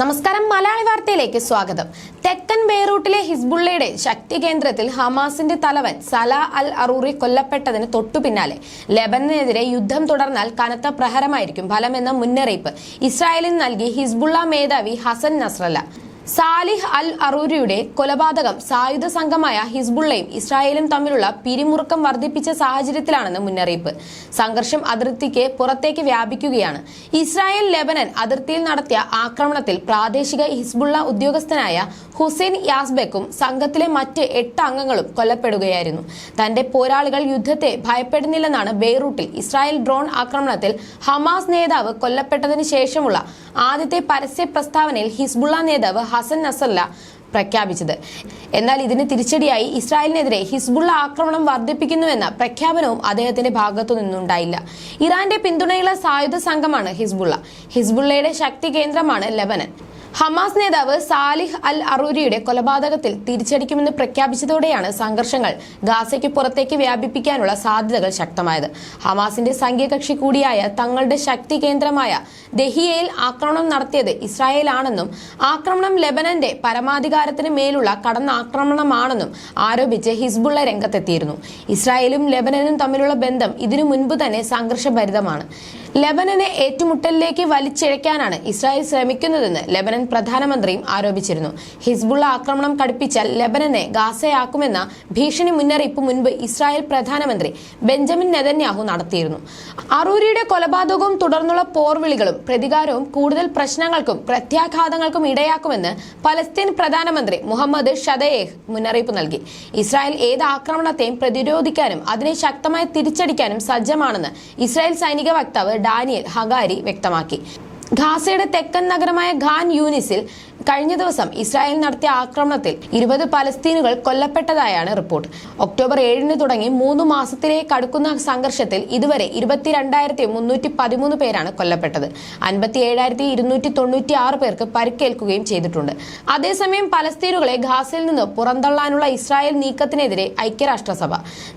നമസ്കാരം. മലയാളി വാർത്തയിലേക്ക് സ്വാഗതം. തെക്കൻ ബെയ്റൂട്ടിലെ ഹിസ്ബുള്ളയുടെ ശക്തി കേന്ദ്രത്തിൽ ഹമാസിന്റെ തലവൻ സലാ അൽ അറൂറി കൊല്ലപ്പെട്ടതിന് തൊട്ടു പിന്നാലെ ലെബനനെതിരെ യുദ്ധം തുടർന്നാൽ കനത്ത പ്രഹരമായിരിക്കും ഫലമെന്ന മുന്നറിയിപ്പ് ഇസ്രായേലിന് നൽകി ഹിസ്ബുള്ള മേധാവി ഹസൻ നസ്രല്ല. സാലിഹ് അൽ അറൂരിയുടെ കൊലപാതകം സായുധ സംഘമായ ഹിസ്ബുള്ളയും ഇസ്രായേലും തമ്മിലുള്ള പിരിമുറുക്കം വർദ്ധിപ്പിച്ച സാഹചര്യത്തിലാണെന്ന് മുന്നറിയിപ്പ്. സംഘർഷം അതിർത്തിക്ക് പുറത്തേക്ക് വ്യാപിക്കുകയാണ്. ഇസ്രായേൽ ലെബനൻ അതിർത്തിയിൽ നടത്തിയ ആക്രമണത്തിൽ പ്രാദേശിക ഹിസ്ബുള്ള ഉദ്യോഗസ്ഥനായ ഹുസൈൻ യാസ്ബെക്കും സംഘത്തിലെ മറ്റ് എട്ട് അംഗങ്ങളും കൊല്ലപ്പെടുകയായിരുന്നു. തന്റെ പോരാളികൾ യുദ്ധത്തെ ഭയപ്പെടുന്നില്ലെന്നാണ് ബെയ്റൂട്ടിൽ ഇസ്രായേൽ ഡ്രോൺ ആക്രമണത്തിൽ ഹമാസ് നേതാവ് കൊല്ലപ്പെട്ടതിന് ശേഷമുള്ള ആദ്യത്തെ പരസ്യ പ്രസ്താവനയിൽ ഹിസ്ബുള്ള നേതാവ് ഹസൻ നസല്ല പ്രഖ്യാപിച്ചത്. എന്നാൽ ഇതിന് തിരിച്ചടിയായി ഇസ്രായേലിനെതിരെ ഹിസ്ബുള്ള ആക്രമണം വർദ്ധിപ്പിക്കുന്നുവെന്ന പ്രഖ്യാപനവും അദ്ദേഹത്തിന്റെ ഭാഗത്തു നിന്നുണ്ടായില്ല. ഇറാന്റെ പിന്തുണയുള്ള സായുധ സംഘമാണ് ഹിസ്ബുള്ള. ഹിസ്ബുള്ളയുടെ ശക്തി കേന്ദ്രമാണ് ലെബനൻ. ഹമാസ് നേതാവ് സാലിഹ് അൽ അറൂരിയുടെ കൊലപാതകത്തിൽ തിരിച്ചടിക്കുമെന്ന് പ്രഖ്യാപിച്ചതോടെയാണ് സംഘർഷങ്ങൾ ഗാസയ്ക്ക് പുറത്തേക്ക് വ്യാപിപ്പിക്കാനുള്ള സാധ്യതകൾ ശക്തമായത്. ഹമാസിന്റെ സംഖ്യകക്ഷി കൂടിയായ തങ്ങളുടെ ശക്തി കേന്ദ്രമായ ദഹിയയിൽ ആക്രമണം നടത്തിയത് ഇസ്രായേലാണെന്നും ആക്രമണം ലെബനന്റെ പരമാധികാരത്തിന് മേലുള്ള കടന്നാക്രമണമാണെന്നും ആരോപിച്ച് ഹിസ്ബുള്ള രംഗത്തെത്തിയിരുന്നു. ഇസ്രായേലും ലെബനനും തമ്മിലുള്ള ബന്ധം ഇതിനു മുൻപ് തന്നെ സംഘർഷഭരിതമാണ്. ലെബനനെ ഏറ്റുമുട്ടലിലേക്ക് വലിച്ചിഴയ്ക്കാനാണ് ഇസ്രായേൽ ശ്രമിക്കുന്നതെന്ന് ലെബനൻ പ്രധാനമന്ത്രിയും ആരോപിച്ചിരുന്നു. ഹിസ്ബുള്ള ആക്രമണം കടുപ്പിച്ചാൽ ലെബനനെ ഗാസയാക്കുമെന്ന ഭീഷണി മുന്നറിയിപ്പ് മുൻപ് ഇസ്രായേൽ പ്രധാനമന്ത്രി ബെഞ്ചമിൻ നെതന്യാഹു നടത്തിയിരുന്നു. അറൂരിയുടെ കൊലപാതകവും തുടർന്നുള്ള പോർവിളികളും പ്രതികാരവും കൂടുതൽ പ്രശ്നങ്ങൾക്കും പ്രത്യാഘാതങ്ങൾക്കും ഇടയാക്കുമെന്ന് പലസ്തീൻ പ്രധാനമന്ത്രി മുഹമ്മദ് ഷദയേഹ് മുന്നറിയിപ്പ് നൽകി. ഇസ്രായേൽ ഏത് ആക്രമണത്തെയും പ്രതിരോധിക്കാനും അതിനെ ശക്തമായി തിരിച്ചടിക്കാനും സജ്ജമാണെന്ന് ഇസ്രായേൽ സൈനിക വക്താവ് ഡാനിയൽ ഹഗാരി വ്യക്തമാക്കി. ഖാസയുടെ തെക്കൻ നഗരമായ ഖാൻ യൂനിസിൽ കഴിഞ്ഞ ദിവസം ഇസ്രായേൽ നടത്തിയ ആക്രമണത്തിൽ ഇരുപത് പലസ്തീനുകൾ കൊല്ലപ്പെട്ടതായാണ് റിപ്പോർട്ട്. ഒക്ടോബർ ഏഴിന് തുടങ്ങി മൂന്ന് മാസത്തിലേക്ക് അടുക്കുന്ന സംഘർഷത്തിൽ ഇതുവരെ ഇരുപത്തിരണ്ടായിരത്തി മുന്നൂറ്റി പതിമൂന്ന് പേരാണ് കൊല്ലപ്പെട്ടത്. അൻപത്തി ഏഴായിരത്തി ഇരുന്നൂറ്റി തൊണ്ണൂറ്റി ആറ് പേർക്ക് പരിക്കേൽക്കുകയും ചെയ്തിട്ടുണ്ട്. അതേസമയം പലസ്തീനുകളെ ഖാസിൽ നിന്ന് പുറന്തള്ളാനുള്ള ഇസ്രായേൽ നീക്കത്തിനെതിരെ ഐക്യരാഷ്ട്രസഭ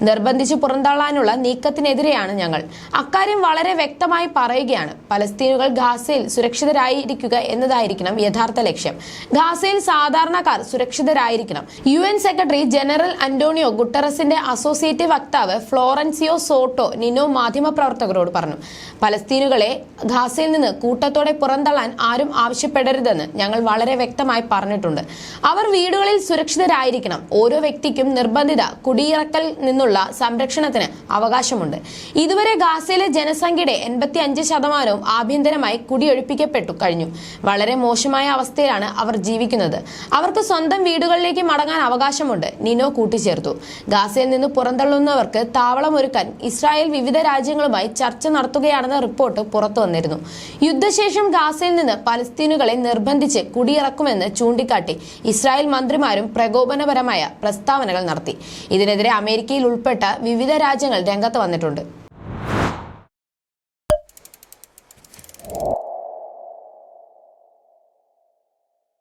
നിർബന്ധിച്ച് പുറന്തള്ളാനുള്ള നീക്കത്തിനെതിരെയാണ് ഞങ്ങൾ. അക്കാര്യം വളരെ വ്യക്തമായി പറയുകയാണ്. പലസ്തീനുകൾ ഖാസയിൽ സുരക്ഷിതരായിരിക്കുക എന്നതായിരിക്കണം യഥാർത്ഥ ലക്ഷ്യം. ഗാസയിൽ സാധാരണക്കാർ സുരക്ഷിതരായിരിക്കണം. U N secretary general Antonio ഗുട്ടറസിന്റെ associate വക്താവ് ഫ്ലോറൻസിയോ സോട്ടോ നിനോ മാധ്യമപ്രവർത്തകരോട് പറഞ്ഞു പലസ്തീനുകളെ ഗാസയിൽ നിന്ന് കൂട്ടത്തോടെ പുറന്തള്ളാൻ ആരും ആവശ്യപ്പെടരുതെന്ന് ഞങ്ങൾ വളരെ വ്യക്തമായി പറഞ്ഞിട്ടുണ്ട്. അവർ വീടുകളിൽ സുരക്ഷിതരായിരിക്കണം. ഓരോ വ്യക്തിക്കും നിർബന്ധിത കുടിയിറക്കൽ നിന്നുള്ള സംരക്ഷണത്തിന് അവകാശമുണ്ട്. ഇതുവരെ ഗാസയിലെ ജനസംഖ്യയുടെ എൺപത്തി അഞ്ച് ശതമാനവും ആഭ്യന്തരമായി കുടിയൊഴിപ്പിക്കപ്പെട്ടു കഴിഞ്ഞു. വളരെ മോശമായ അവസ്ഥയിലാണ് അവർ ജീവിക്കുന്നത്. അവർക്ക് സ്വന്തം വീടുകളിലേക്ക് മടങ്ങാൻ അവകാശമുണ്ട്. നിനോ കൂട്ടിച്ചേർത്തു. ഗാസയിൽ നിന്ന് പുറന്തള്ളുന്നവർക്ക് താവളമൊരുക്കാൻ ഇസ്രായേൽ വിവിധ രാജ്യങ്ങളുമായി ചർച്ച നടത്തുകയാണെന്ന റിപ്പോർട്ട് പുറത്തു വന്നിരുന്നു. യുദ്ധശേഷം ഗാസയിൽ നിന്ന് പലസ്തീനുകളെ നിർബന്ധിച്ച് കുടിയിറക്കുമെന്ന് ചൂണ്ടിക്കാട്ടി ഇസ്രായേൽ മന്ത്രിമാരും പ്രകോപനപരമായ പ്രസ്താവനകൾ നടത്തി. ഇതിനെതിരെ അമേരിക്കയിൽ ഉൾപ്പെട്ട വിവിധ രാജ്യങ്ങൾ രംഗത്ത് വന്നിട്ടുണ്ട്.